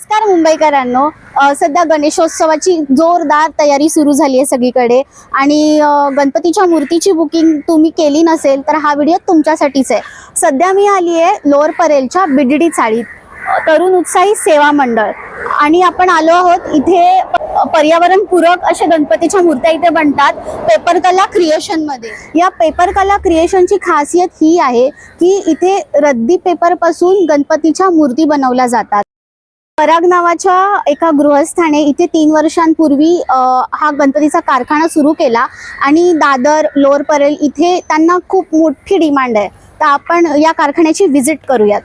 नमस्कार मुंबईकरांनो. सध्या गणेशोत्सवाची जोरदार तयारी सुरू झाली आहे सगळीकडे. आणि गणपतीच्या मूर्तीची बुकिंग तुम्ही केली नसेल तर हा व्हिडिओ तुमच्यासाठीच आहे. सध्या मी आली आहे लोअर परेलच्या बिडडी चाळीत तरुण उत्साही सेवा मंडळ. आणि आपण आलो आहोत इथे पर्यावरणपूरक अशा गणपतीच्या मूर्त्या इथे बनतात पेपरकला क्रिएशनमध्ये. या पेपर कला क्रिएशनची खासियत ही आहे की इथे रद्दी पेपरपासून गणपतीच्या मूर्ती बनवल्या जातात. पराग नावाच्या एका गृहस्थाने इथे तीन वर्षांपूर्वी हा गणपतीचा कारखाना सुरू केला आणि दादर लोअर परेल इथे त्यांना खूप मोठी डिमांड आहे. तर आपण या कारखान्याची व्हिजिट करूयात.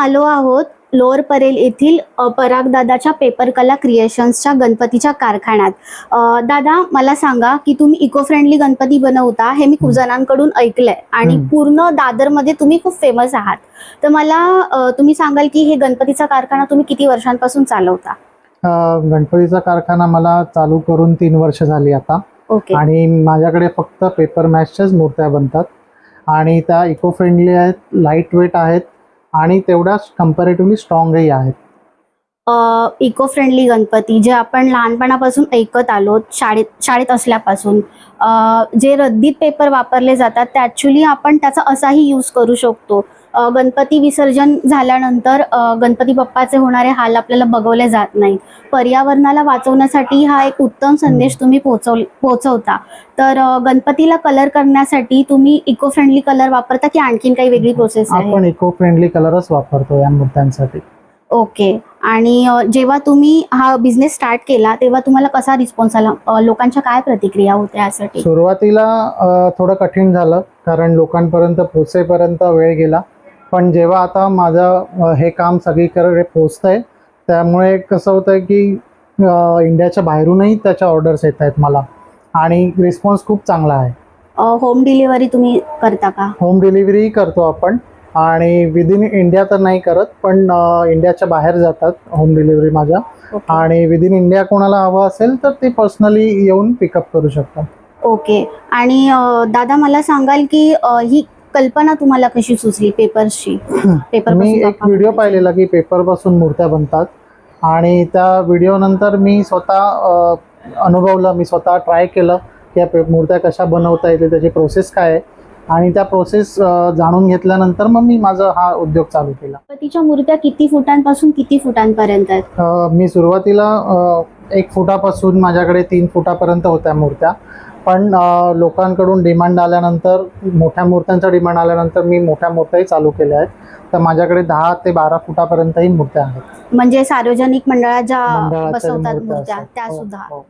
आलो आहोत लोअर परेल येथील अ, परागदादाच्या पेपरकला क्रिएशन्सच्या गणपतीच्या कारखान्यात. दादा मला सांगा की तुम्ही इको फ्रेंडली गणपती बनवता हे मी खूप जणांकडून ऐकलंय आणि. पूर्ण दादरमध्ये तुम्ही खूप फेमस आहात. तर मला तुम्ही सांगाल की हे गणपतीचा कारखाना तुम्ही किती वर्षांपासून चालवता? गणपतीचा कारखाना मला चालू करून तीन वर्ष झाली आता. ओके. आणि माझ्याकडे फक्त पेपर मॅचच्याच मूर्त्या बनतात. आणि त्या इको फ्रेंडली आहेत लाइट वेट आहेत. आणि तेवढ्याच कम्पॅरेटिव्हली स्ट्रॉंगही आहेत. इको फ्रेंडली गणपती जे आपण लहानपणापासून ऐकत आलो शाळेत शाळेत असल्यापासून. जे रद्दीत पेपर वापरले जातात ते ॲक्च्युली आपण त्याचा असाही यूज करू शकतो. गणपती विसर्जन झाल्यानंतर गणपती बाप्पाचे होणारे हाल आपल्याला बघवले जात नाहीत पर्यावरणाला वाचवण्यासाठी हा एक उत्तम संदेश तुम्ही पोचव पोचवता. तर गणपतीला कलर करण्यासाठी तुम्ही इको फ्रेंडली कलर वापरता की आणखीन काही वेगळी प्रोसेस आहे? आपण इको फ्रेंडली कलरच वापरतो या मुद्द्यांसाठी. ओके. आणि जेव्हा तुम्ही हा बिझनेस स्टार्ट केला तेव्हा तुम्हाला कसा रिस्पॉन्स आला? लोकांच्या काय प्रतिक्रिया होत्या यासाठी? सुरुवातीला थोडं कठीण झालं कारण लोकांपर्यंत पोचेपर्यंत वेळ गेला. पण जेव्हा आता माझं हे काम सगळीकडे पोचतंय त्यामुळे कसं होतंय की इंडियाच्या बाहेरूनही त्याच्या ऑर्डर्स येत आहेत मला. आणि रिस्पॉन्स खूप चांगला आहे. होम डिलिव्हरी तुम्ही करता का? होम डिलिव्हरीही करतो आपण. आणि विदिन इंडिया तर नाही करत पण इंडियाच्या बाहेर जातात होम डिलिव्हरी माझ्या. आणि विदिन इंडिया कोणाला हवं असेल तर ते पर्सनली येऊन पिकअप करू शकतात. ओके आणि दादा मला सांगाल की ही कल्पना तुम्हाला कशी सुचली पेपर्सची पेपर मी एक व्हिडिओ पाहिलेला की पेपरपासून मूर्त्या बनतात. आणि त्या व्हिडिओ नंतर मी स्वतः अनुभवलं मी स्वतः ट्राय केलं की या पे- मूर्त्या कशा बनवता येते त्याची प्रोसेस काय आहे. आणि त्या प्रोसेस जाणून घेतल्यानंतर मग मी माझा हा उद्योग चालू केला. गणपतीच्या मूर्त्या किती फुटांपासून किती फुटांपर्यंत? आहेत मी सुरुवातीला एक फुटापासून माझ्याकडे तीन फुटापर्यंत होत्या मूर्त्या. पण लोकांकडून डिमांड आल्यानंतर मोठ्या मूर्त्यांचा डिमांड आल्यानंतर मी मोठ्या मूर्त्याही चालू केल्या आहेत. तर माझ्याकडे दहा ते बारा फुटापर्यंतही मूर्त्या आहेत. म्हणजे सार्वजनिक मंडळात ज्या मंडळाच्या बसवतात मूर्त्या. त्या हो, सुद्धा. हो.